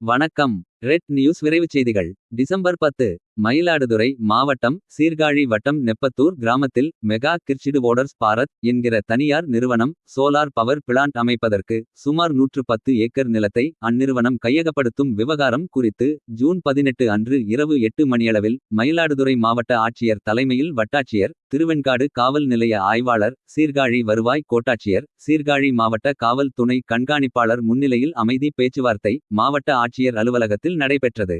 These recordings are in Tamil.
வணக்கம். ரெட் நியூஸ் விரைவுச் செய்திகள். டிசம்பர் பத்து மயிலாடுதுறை மாவட்டம் சீர்காழி வட்டம் நெப்பத்தூர் கிராமத்தில் மெகா கிர்ச்சிடு ஓடர்ஸ் பாரத் என்கிற தனியார் நிறுவனம் சோலார் பவர் பிளான்ட் அமைப்பதற்கு சுமார் நூற்று பத்து ஏக்கர் நிலத்தை அந்நிறுவனம் கையகப்படுத்தும் விவகாரம் குறித்து ஜூன் பதினெட்டு அன்று இரவு எட்டு மணியளவில் மயிலாடுதுறை மாவட்ட ஆட்சியர் தலைமையில் வட்டாட்சியர் திருவெண்காடு காவல் நிலைய ஆய்வாளர் சீர்காழி வருவாய் கோட்டாட்சியர் சீர்காழி மாவட்ட காவல் துணை கண்காணிப்பாளர் முன்னிலையில் அமைதி பேச்சுவார்த்தை மாவட்ட ஆட்சியர் அலுவலகத்தில் நடைபெற்றது.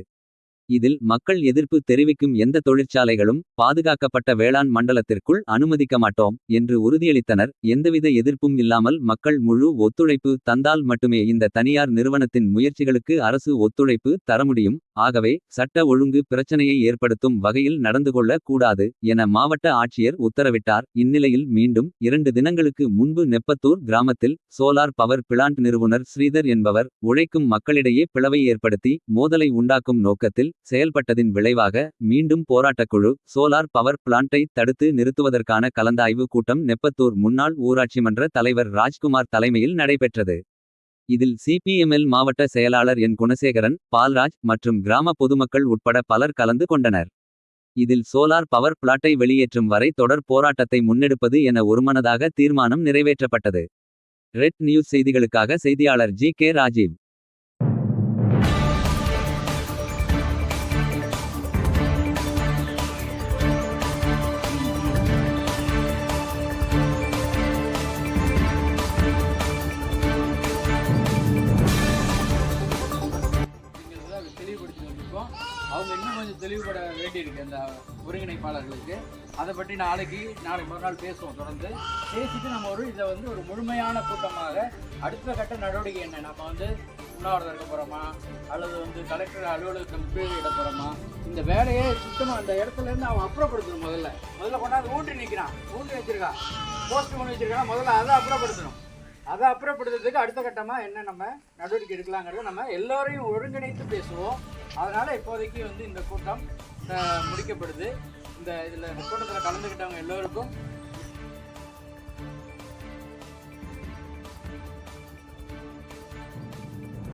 இதில் மக்கள் எதிர்ப்பு தெரிவிக்கும் எந்த தொழிற்சாலைகளும் பாதுகாக்கப்பட்ட வேளாண் மண்டலத்திற்குள் அனுமதிக்க மாட்டோம் என்று உறுதியளித்தனர். எந்தவித எதிர்ப்பும் இல்லாமல் மக்கள் முழு ஒத்துழைப்பு தந்தால் மட்டுமே இந்த தனியார் நிறுவனத்தின் முயற்சிகளுக்கு அரசு ஒத்துழைப்பு தர முடியும். ஆகவே சட்ட ஒழுங்கு பிரச்சனையை ஏற்படுத்தும் வகையில் நடந்து கொள்ள கூடாது என மாவட்ட ஆட்சியர் உத்தரவிட்டார். இந்நிலையில் மீண்டும் இரண்டு தினங்களுக்கு முன்பு நெப்பத்தூர் கிராமத்தில் சோலார் பவர் பிளான்ட் நிறுவனர் ஸ்ரீதர் என்பவர் உழைக்கும் மக்களிடையே பிளவை ஏற்படுத்தி மோதலை உண்டாக்கும் நோக்கத்தில் செயல்பட்டதின் விளைவாக மீண்டும் போராட்டக்குழு சோலார் பவர் பிளான்ட்டை தடுத்து நிறுத்துவதற்கான கலந்தாய்வு கூட்டம் நெப்பத்தூர் முன்னாள் ஊராட்சி மன்ற தலைவர் ராஜ்குமார் தலைமையில் நடைபெற்றது. இதில் சிபிஎம்எல் மாவட்ட செயலாளர் என். குணசேகரன் பால்ராஜ் மற்றும் கிராம பொதுமக்கள் உட்பட பலர் கலந்து கொண்டனர். இதில் சோலார் பவர் பிளாட்டை வெளியேற்றும் வரை தொடர் போராட்டத்தை முன்னெடுப்பது என ஒருமனதாக தீர்மானம் நிறைவேற்றப்பட்டது. ரெட் நியூஸ் செய்திகளுக்காக செய்தியாளர் ஜி. கே. ராஜீவ். தெளிவுபடுத்தி வந்திருக்கோம் அவங்க இன்னும் கொஞ்சம் தெளிவுபட வேண்டியிருக்கு அந்த ஒருங்கிணைப்பாளர்களுக்கு. அதை பற்றி நாளைக்கு நாளைக்கு மறுநாள் பேசுவோம் தொடர்ந்து. பேசிட்டு நம்ம ஒரு இதை வந்து ஒரு முழுமையான கூட்டமாக அடுத்த கட்ட நடவடிக்கை என்ன? நம்ம வந்து உண்ணாவிரதம் இருக்க போகிறோமா அல்லது வந்து கலெக்டர் அலுவலகத்தை முற்றுகையிட போகிறோமா இந்த வேலையை சுத்தமாக அந்த இடத்துலேருந்து அவன் அப்புறப்படுத்தணும் முதல்ல. முதல்ல கொண்டாந்து ஊன்றி நிற்கிறான் ஊன்றி வச்சிருக்கான். போஸ்ட் பண்ணி வச்சிருக்கான். முதல்ல அதை அப்புறப்படுத்தணும். அதை அப்புறப்படுத்துறதுக்கு அடுத்த கட்டமாக என்ன நம்ம நடவடிக்கை எடுக்கலாங்கிறத நம்ம எல்லோரையும் ஒருங்கிணைத்து பேசுவோம். அதனால் இப்போதைக்கு வந்து இந்த கூட்டம் முடிக்கப்படுது. இந்த இதில் இந்த கூட்டத்தில் கலந்துக்கிட்டவங்க எல்லோருக்கும்